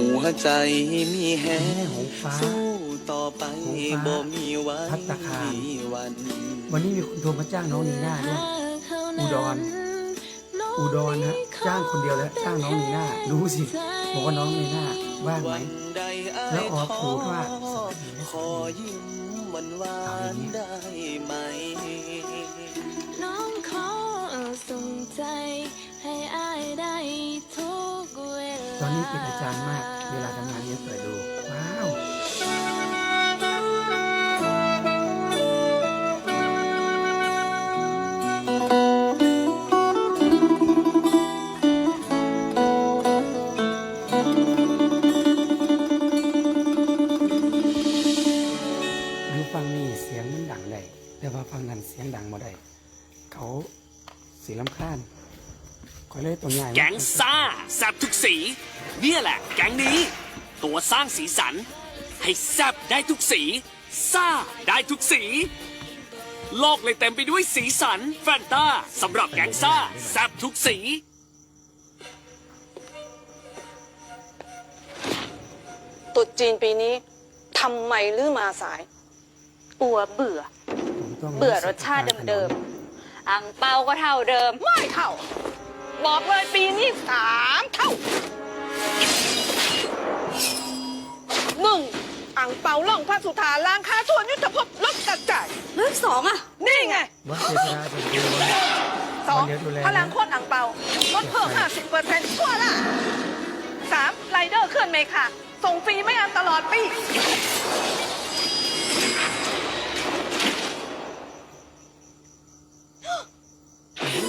หัวใจมีแหงหงฟ้าสู้ต่อไปหงฟ้าบ่มีวันภัตตาคารมีวันวันนี้มีคนโทรมาจ้างน้องนีน่าด้วยอุดร อุดรฮะจ้างคนเดียวแล้วจ้างน้องนีน่าดูสิบอกว่าน้องนีน่าว่างไหมวันใดอ้ายแล้วออกท้พูดว่าขอยิ้มหวานหวาเอาอย่างนนี้ได้ไหมน้องขอส่งใจให้อายได้ทุกเวลา ตอนนี้ติดอาจารย์มาก เวลาทำงานเยอะเปิดดู ว้าว ขอเลยตัวใหญ่แก๊งซ่าแซบทุกสี เนี่ยแหละ แก๊งนี้ ตัวสร้างสีสัน ให้แซบได้ทุกสีซ่าได้ทุกสี โลกเลยเต็มไปด้วยสีสัน แฟนตาสำหรับแก๊งซ่าแซบทุกสี ตรุษจีนปีนี้ทำไมลือมาสาย อัวเบื่อผมต้องเบื่อรสชาติเดิมๆ อังเปาก็เท่าเดิม ไม่เท่า บอกเลยปีนี้สามเท่าหนึ่งอ่างเปาล่องพระสุธาล้างค้าส่วนยุทธภพลดกระจายเรื่องสองอะนี่ไงวัดเจษฎาเป็นดูนะสองวันเดียวดูแลนะ พลังโคตรอ่างเปาลดเพิ่ม50เปอร์เซ็นต์ทั่วละสามไรเดอร์เคลื่อนเมคาส่งฟรีไม่อันตลอดปี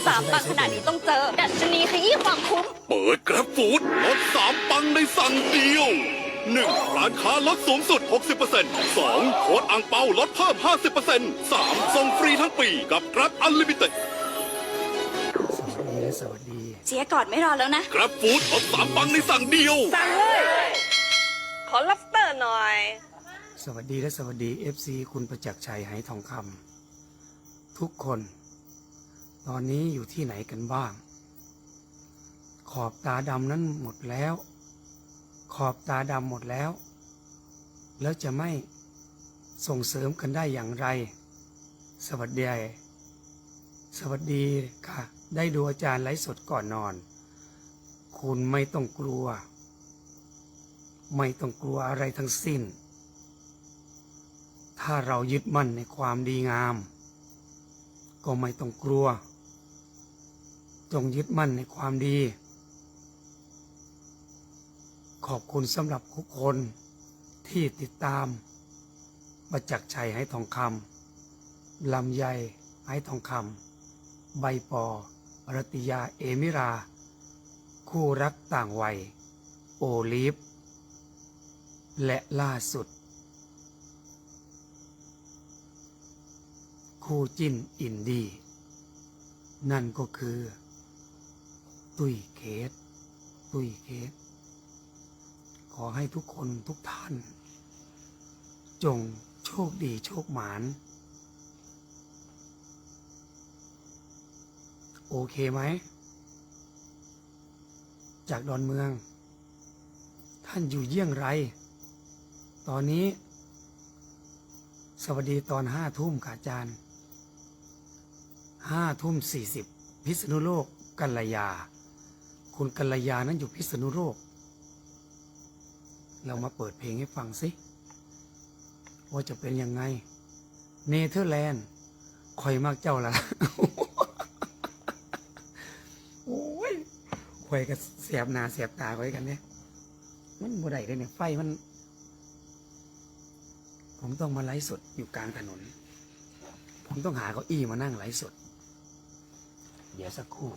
สามปังขนาดนี้ต้องเจอ ดัชนีขยี้ความคุ้ม เปิดกราฟฟูดลด3ปังในสั่งเดียว 1. ร้านค้าลดสูงสุด 60% 2. โค้ดอังเปาลดเพิ่ม 50% 3. ส่งฟรีทั้งปีกับกราฟอันลิมิเต็ดสวัสดีและสวัสดี เสียก่อนไม่รอแล้วนะกราฟฟูดลด3ปังในสั่งเดียว สั่งเลย ขอลับเตอร์หน่อย สวัสดีและสวัสดี FC คุณประจักษ์ชัยไหทองคำทุกคน ตอนนี้อยู่ที่ไหนกันบ้าง ขอบตาดำนั้นหมดแล้ว ขอบตาดำหมดแล้ว แล้วจะไม่ส่งเสริมกันได้อย่างไร สวัสดี สวัสดีค่ะ ได้ดูอาจารย์ไลฟ์สดก่อนนอน คุณไม่ต้องกลัว ไม่ต้องกลัวอะไรทั้งสิ้น ถ้าเรายึดมั่นในความดีงาม ก็ไม่ต้องกลัว จงยึดมั่นในความดี ขอบคุณสำหรับทุกคนที่ติดตามประจักชัยให้ทองคำลำไยให้ทองคำใบปอรติยาเอมิรา คู่รักต่างวัย โอลิฟ และล่าสุด คู่จิ้นอินดี นั่นก็คือ ตุ้ยเคสตุ้ยเคสขอให้ทุกคนทุกท่าน จงโชคดีโชคหมาน โอเคไหม จากดอนเมือง ท่านอยู่เยี่ยงไร ตอนนี้ สวัสดีตอนห้าทุ่มค่ะอาจารย์ห้าทุ่มสี่สิบพิษณุโลกกัลยา คุณกัลยานั้นอยู่พิษณุโลก เรามาเปิดเพลงให้ฟังสิ ว่าจะเป็นยังไง เนเธอร์แลนด์คอยมากเจ้าละโอ้ยคอยกับเสียบหนาเสียบตาคอยกันเนี่ย มันบ่ได้เลยเนี่ย ไฟมัน ผมต้องมาไลฟ์สดอยู่กลางถนน ผมต้องหาเก้าอี้มานั่งไลฟ์สด เดี๋ยวสักครู่